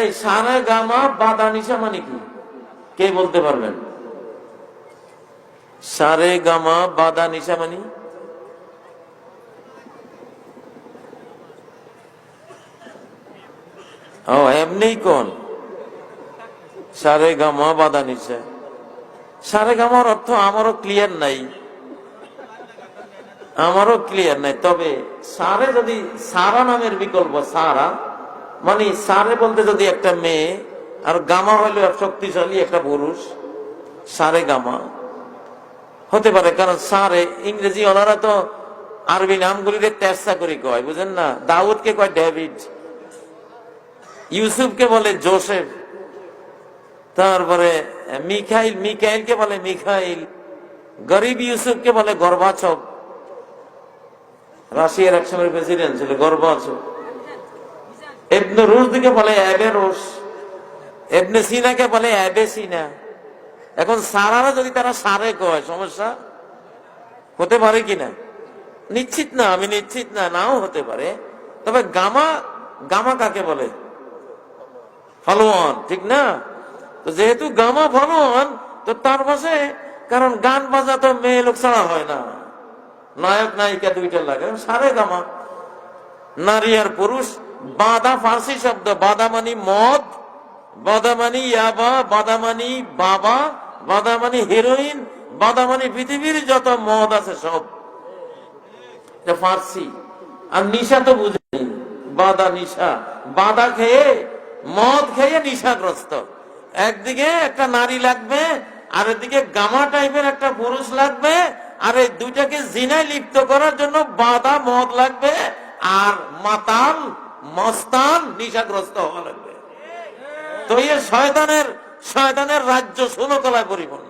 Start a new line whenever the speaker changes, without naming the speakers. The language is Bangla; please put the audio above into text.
এই সারে গামা বাদা নিশা মানে কি? কে বলতে পারবেন? সারে গামা বাদা নিশা মানে? ও, এমনি কোন? সারে গামা বাদা নিশা সারে গামার অর্থ আমারও ক্লিয়ার নাই। আমারও ক্লিয়ার নাই। তবে সারে যদি সারা নামের বিকল্প, সারা মানে সারে বলতে যদি একটা মেয়ে, আর গামা হলো শক্তিশালী একটা পুরুষ সারে গামা হতে পারে, কারণ সারে ইংরেজি ওনারা তো আরবি নামগুলিকে তেরসা করে কয়, বুঝেন না? দাউদকে কয় ডেভিড, ইউসুফকে বলে জোসেফ, তারপরে মিখাইল মিখাইলকে বলে মিখাইল, গরিব ইউসুফকে বলে গর্বাচক, রাশিয়ার এক সময় প্রেসিডেন্ট ছিল গর্বাচক। এবনে রুশদিকে বলে অ্যাবে রোস এবনে সিনাকে বলে অ্যাবে সিনা। এখন সারারা যদি তারা সারে কয়, সমস্যা? হতে পারে কিনা নিশ্চিত না, আমি নিশ্চিত না, নাও হতে পারে। তবে গামা গামা কাকে বলে? ফলোয়ান, ঠিক না? তো যেহেতু গামা ফলোয়ান, তো তার পাশে, কারণ গান বাজা তো মেয়ে লোক ছাড়া হয় না। নায়ক, নায়িকা দুইটা লাগে, সারে গামা। নারী আর পুরুষ বাদা ফার্সি শব্দ বাদা মানি মদ বাদা মানি ইয়াবা বাদা মানি বাবা বাদা মানি হিরোইন বাদা মানি পৃথিবীর যত মদ আছে সব। ফার্সি। আর নিশা তো বুঝেনি। বাদা নিশা। বাদা খেয়ে, মদ খেয়ে নিশাগ্রস্ত। একদিকে একটা নারী লাগবে, আর এদিকে গামা টাইপের একটা পুরুষ লাগবে, আর এই দুইটাকে জিনায় লিপ্ত করার জন্য বাদা মদ লাগবে, আর মাতাল মস্তান নিশাগ্রস্ত হওয়া লাগবে। তো এই শয়তানের শয়তানের রাজ্য ষোলো কলায় পরিপূর্ণ।